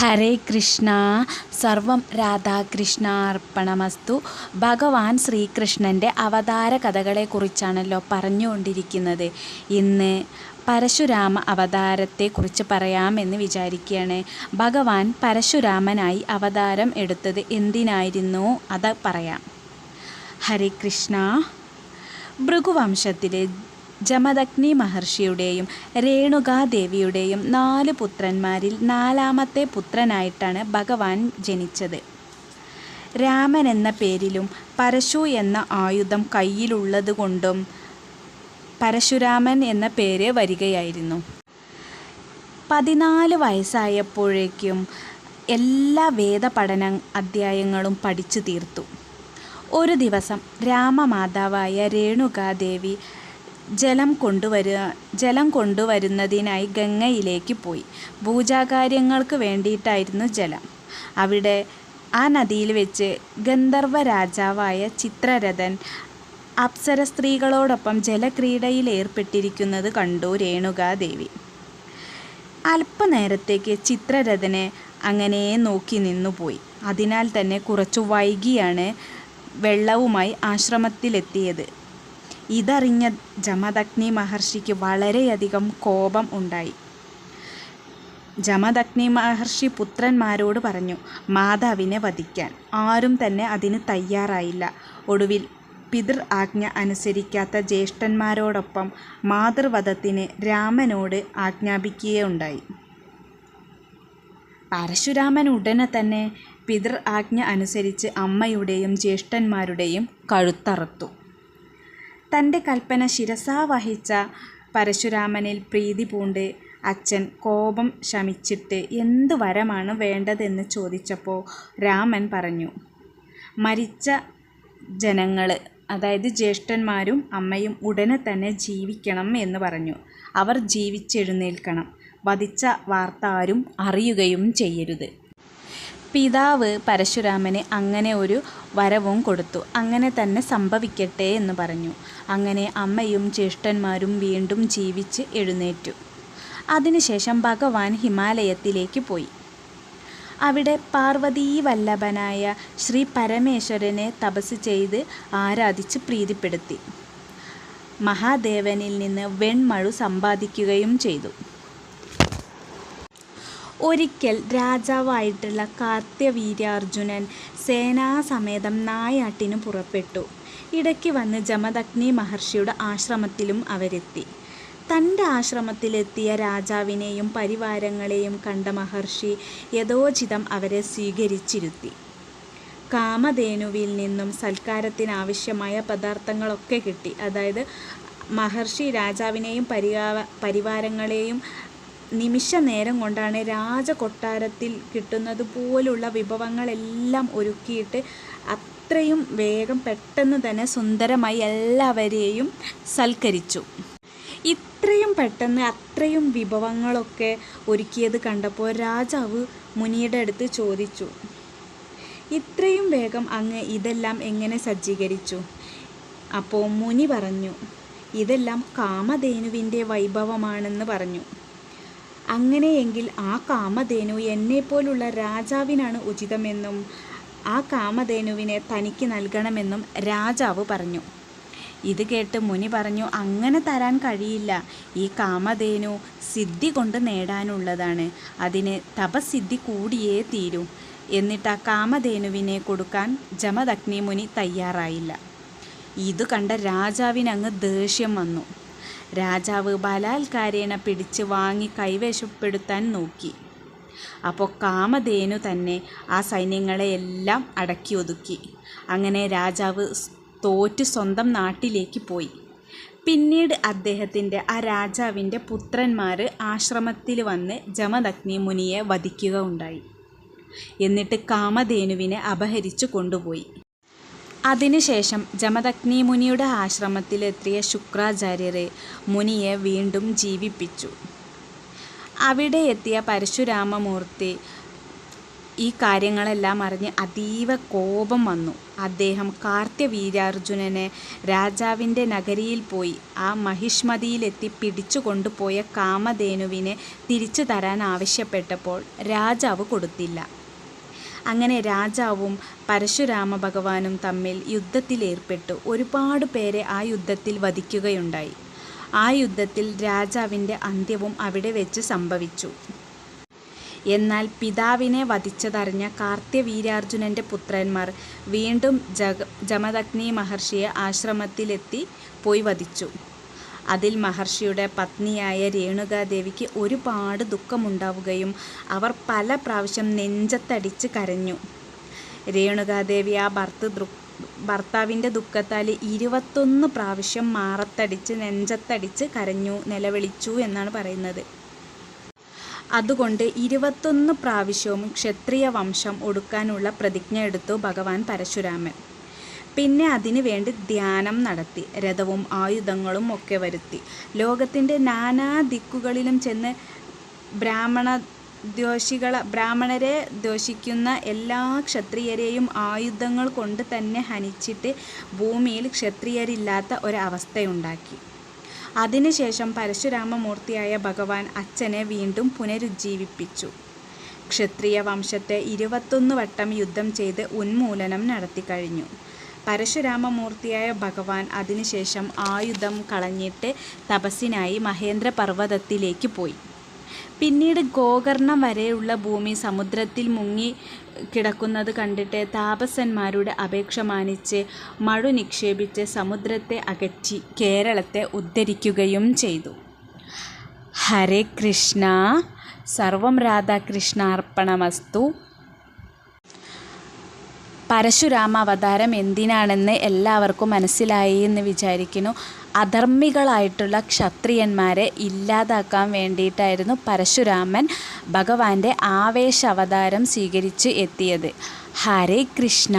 ഹരേ കൃഷ്ണ സർവം രാധാകൃഷ്ണാർപ്പണമസ്തു. ഭഗവാൻ ശ്രീകൃഷ്ണന്റെ അവതാര കഥകളെക്കുറിച്ചാണല്ലോ പറഞ്ഞുകൊണ്ടിരിക്കുന്നത്. ഇന്ന് പരശുരാമ അവതാരത്തെക്കുറിച്ച് പറയാമെന്ന് വിചാരിക്കുകയാണ് ഭഗവാൻ പരശുരാമനായി അവതാരം എടുത്തത് എന്തിനായിരുന്നു? അത് പറയാം. ഹരേ കൃഷ്ണ ഭൃഗുവംശത്തിലെ ജമദഗ്നി മഹർഷിയുടെയും രേണുകാദേവിയുടെയും നാല് പുത്രന്മാരിൽ നാലാമത്തെ പുത്രനായിട്ടാണ് ഭഗവാൻ ജനിച്ചത്. രാമൻ എന്ന പേരിലും പരശു എന്ന ആയുധം കയ്യിലുള്ളതുകൊണ്ടും പരശുരാമൻ എന്ന പേര് വരികയായിരുന്നു. പതിനാല് വയസ്സായപ്പോഴേക്കും എല്ലാ വേദ പഠന അധ്യായങ്ങളും പഠിച്ചു തീർത്തു. ഒരു ദിവസം രാമമാതാവായ രേണുകാദേവി ജലം കൊണ്ടുവരുക ജലം കൊണ്ടുവരുന്നതിനായി ഗംഗയിലേക്ക് പോയി. പൂജാകാര്യങ്ങൾക്ക് വേണ്ടിയിട്ടായിരുന്നു ജലം. അവിടെ ആ നദിയിൽ വെച്ച് ഗന്ധർവ രാജാവായ ചിത്രരഥൻ അപ്സര സ്ത്രീകളോടൊപ്പം ജലക്രീഡയിൽ ഏർപ്പെട്ടിരിക്കുന്നത് കണ്ടു രേണുകാദേവി. അല്പനേരത്തേക്ക് ചിത്രരഥനെ അങ്ങനെ നോക്കി നിന്നുപോയി. അതിനാൽ തന്നെ കുറച്ചു വൈകിയാണ് വെള്ളവുമായി ആശ്രമത്തിലെത്തിയത്. ഇതറിഞ്ഞ ജമദഗ്നി മഹർഷിക്ക് വളരെയധികം കോപം ഉണ്ടായി. ജമദഗ്നി മഹർഷി പുത്രന്മാരോട് പറഞ്ഞു മാതാവിനെ വധിക്കാൻ. ആരും തന്നെ അതിന് തയ്യാറായില്ല. ഒടുവിൽ പിതൃ ആജ്ഞ അനുസരിക്കാത്ത ജ്യേഷ്ഠന്മാരോടൊപ്പം മാതൃവധത്തിന് രാമനോട് ആജ്ഞാപിക്കുകയുണ്ടായി. പരശുരാമൻ ഉടനെ തന്നെ പിതൃ ആജ്ഞ അനുസരിച്ച് അമ്മയുടെയും ജ്യേഷ്ഠന്മാരുടെയും കഴുത്തറുത്തു. തന്റെ കൽപ്പന ശിരസാ വഹിച്ച പരശുരാമനിൽ പ്രീതി പൂണ്ട് അച്ഛൻ കോപം ശമിച്ചിട്ട് എന്ത് വരമാണ് വേണ്ടതെന്ന് ചോദിച്ചപ്പോൾ രാമൻ പറഞ്ഞു മരിച്ച ജനങ്ങൾ അതായത് ജ്യേഷ്ഠന്മാരും അമ്മയും ഉടനെ തന്നെ ജീവിക്കണം എന്ന് പറഞ്ഞു. അവർ ജീവിച്ചെഴുന്നേൽക്കണം. വധിച്ച വാർത്ത ആരും അറിയുകയും ചെയ്യരുത്. പിതാവ് പരശുരാമന് അങ്ങനെ ഒരു വരവും കൊടുത്തു. അങ്ങനെ തന്നെ സംഭവിക്കട്ടെ എന്ന് പറഞ്ഞു. അങ്ങനെ അമ്മയും ജ്യേഷ്ഠന്മാരും വീണ്ടും ജീവിച്ച് എഴുന്നേറ്റു. അതിനുശേഷം ഭഗവാൻ ഹിമാലയത്തിലേക്ക് പോയി. അവിടെ പാർവതീ വല്ലഭനായ ശ്രീ പരമേശ്വരനെ തപസ് ചെയ്ത് ആരാധിച്ച് പ്രീതിപ്പെടുത്തി. മഹാദേവനിൽ നിന്ന് വെൺമഴു സമ്പാദിക്കുകയും ചെയ്തു. ഒരിക്കൽ രാജാവായിട്ടുള്ള കാർത്യവീര്യാർജുനൻ സേനാസമേതം നായാട്ടിന് പുറപ്പെട്ടു. ഇടയ്ക്ക് വന്ന് ജമദഗ്നി മഹർഷിയുടെ ആശ്രമത്തിലും അവരെത്തി. തന്റെ ആശ്രമത്തിലെത്തിയ രാജാവിനെയും പരിവാരങ്ങളെയും കണ്ട മഹർഷി യഥോചിതം അവരെ സ്വീകരിച്ചിരുത്തി. കാമധേനുവിൽ നിന്നും സൽക്കാരത്തിനാവശ്യമായ പദാർത്ഥങ്ങളൊക്കെ കിട്ടി. അതായത് മഹർഷി രാജാവിനെയും പരിവാ പരിവാരങ്ങളെയും നിമിഷ നേരം കൊണ്ടാണ് രാജകൊട്ടാരത്തിൽ കിട്ടുന്നത് പോലുള്ള വിഭവങ്ങളെല്ലാം ഒരുക്കിയിട്ട് അത്രയും വേഗം പെട്ടെന്ന് തന്നെ സുന്ദരമായി എല്ലാവരെയും സൽക്കരിച്ചു. ഇത്രയും പെട്ടെന്ന് അത്രയും വിഭവങ്ങളൊക്കെ ഒരുക്കിയത് കണ്ടപ്പോൾ രാജാവ് മുനിയുടെ അടുത്ത് ചോദിച്ചു ഇത്രയും വേഗം അങ്ങ് ഇതെല്ലാം എങ്ങനെ സജ്ജീകരിച്ചു? അപ്പോൾ മുനി പറഞ്ഞു ഇതെല്ലാം കാമധേനുവിന്റെ വൈഭവമാണെന്ന് പറഞ്ഞു. അങ്ങനെയെങ്കിൽ ആ കാമധേനു എന്നെപ്പോലുള്ള രാജാവിനാണ് ഉചിതമെന്നും ആ കാമധേനുവിനെ തനിക്ക് നൽകണമെന്നും രാജാവ് പറഞ്ഞു. ഇത് കേട്ട് മുനി പറഞ്ഞു അങ്ങനെ തരാൻ കഴിയില്ല. ഈ കാമധേനു സിദ്ധി കൊണ്ട് നേടാനുള്ളതാണ്. അതിന് തപസിദ്ധി കൂടിയേ തീരൂ എന്നിട്ട് ആ കാമധേനുവിനെ കൊടുക്കാൻ ജമദഗ്നി മുനി തയ്യാറായില്ല. ഇത് കണ്ട രാജാവിനങ്ങ് ദേഷ്യം വന്നു. രാജാവ് ബലാൽക്കാരേനെ പിടിച്ച് വാങ്ങി കൈവശപ്പെടുത്താൻ നോക്കി. അപ്പോൾ കാമധേനു തന്നെ ആ സൈന്യങ്ങളെ എല്ലാം അടക്കി ഒതുക്കി. അങ്ങനെ രാജാവ് തോറ്റ് സ്വന്തം നാട്ടിലേക്ക് പോയി. പിന്നീട് അദ്ദേഹത്തിന്റെ ആ രാജാവിന്റെ പുത്രന്മാർ ആശ്രമത്തിൽ വന്ന് ജമദഗ്നി മുനിയെ വധിക്കുക ഉണ്ടായി. എന്നിട്ട് കാമധേനുവിനെ അപഹരിച്ചു കൊണ്ടുപോയി. അതിനുശേഷം ജമദഗ്നി മുനിയുടെ ആശ്രമത്തിലെത്തിയ ശുക്രാചാര്യരെ മുനിയെ വീണ്ടും ജീവിപ്പിച്ചു അവിടെ എത്തിയ പരശുരാമമൂർത്തി ഈ കാര്യങ്ങളെല്ലാം അറിഞ്ഞ് അതീവ കോപം വന്നു. അദ്ദേഹം കാർത്യവീരാർജുനനെ രാജാവിന്റെ നഗരിയിൽ പോയി ആ മഹിഷ്മതിയിലെത്തി പിടിച്ചു കൊണ്ടുപോയ കാമധേനുവിനെ തിരിച്ചു തരാൻ ആവശ്യപ്പെട്ടപ്പോൾ രാജാവ് കൊടുത്തില്ല. അങ്ങനെ രാജാവും പരശുരാമ ഭഗവാനും തമ്മിൽ യുദ്ധത്തിലേർപ്പെട്ടു. ഒരുപാട് പേരെ ആ യുദ്ധത്തിൽ വധിക്കുകയുണ്ടായി. ആ യുദ്ധത്തിൽ രാജാവിന്റെ അന്ത്യവും അവിടെ വെച്ച് സംഭവിച്ചു. എന്നാൽ പിതാവിനെ വധിച്ചതറിഞ്ഞ കാർത്യവീരാർജുനന്റെ പുത്രന്മാർ വീണ്ടും ജമദഗ്നി മഹർഷിയെ ആശ്രമത്തിലെത്തി പോയി വധിച്ചു. അതിൽ മഹർഷിയുടെ പത്നിയായ രേണുകാദേവിക്ക് ഒരുപാട് ദുഃഖമുണ്ടാവുകയും അവർ പല പ്രാവശ്യം നെഞ്ചത്തടിച്ച് കരഞ്ഞു. രേണുകാദേവി ആ ഭർത്താവിന്റെ ദുഃഖത്താൽ ഇരുപത്തൊന്ന് പ്രാവശ്യം മാറത്തടിച്ച് നെഞ്ചത്തടിച്ച് കരഞ്ഞു നിലവിളിച്ചു എന്നാണ് പറയുന്നത്. അതുകൊണ്ട് ഇരുപത്തൊന്ന് പ്രാവശ്യവും ക്ഷത്രിയ വംശം ഒടുക്കാനുള്ള പ്രതിജ്ഞ എടുത്തു ഭഗവാൻ പരശുരാമൻ. പിന്നെ അതിനു വേണ്ടി ധ്യാനം നടത്തി. രഥവും ആയുധങ്ങളും ഒക്കെ വരുത്തി. ലോകത്തിന്റെ നാനാ ദിക്കുകളിലും ചെന്ന് ബ്രാഹ്മണരെ ദ്വേഷിക്കുന്ന എല്ലാ ക്ഷത്രിയരെയും ആയുധങ്ങൾ കൊണ്ട് തന്നെ ഹനിച്ചിട്ട് ഭൂമിയിൽ ക്ഷത്രിയരില്ലാത്ത ഒരവസ്ഥയുണ്ടാക്കി. അതിനുശേഷം പരശുരാമമൂർത്തിയായ ഭഗവാൻ അച്ഛനെ വീണ്ടും പുനരുജ്ജീവിപ്പിച്ചു. ക്ഷത്രിയ വംശത്തെ ഇരുപത്തൊന്ന് വട്ടം യുദ്ധം ചെയ്ത് ഉന്മൂലനം നടത്തിക്കഴിഞ്ഞു. പരശുരാമമൂർത്തിയായ ഭഗവാൻ അതിനുശേഷം ആയുധം കളഞ്ഞിട്ട് തപസ്സിനായി മഹേന്ദ്ര പർവതത്തിലേക്ക് പോയി. പിന്നീട് ഗോകർണം വരെയുള്ള ഭൂമി സമുദ്രത്തിൽ മുങ്ങി കിടക്കുന്നത് കണ്ടിട്ട് താപസന്മാരുടെ അപേക്ഷ മാനിച്ച് മഴു നിക്ഷേപിച്ച് സമുദ്രത്തെ അകറ്റി കേരളത്തെ ഉദ്ധരിക്കുകയും ചെയ്തു. ഹരേ കൃഷ്ണ സർവം രാധാകൃഷ്ണാർപ്പണമസ്തു. പരശുരാമാവതാരം എന്തിനാണെന്ന് എല്ലാവർക്കും മനസ്സിലായി എന്ന് വിചാരിക്കുന്നു. അധർമ്മികളായിട്ടുള്ള ക്ഷത്രിയന്മാരെ ഇല്ലാതാക്കാൻ വേണ്ടിയിട്ടായിരുന്നു പരശുരാമൻ ഭഗവാന്റെ ആവേശ അവതാരം സ്വീകരിച്ച് എത്തിയത്. ഹരേ കൃഷ്ണ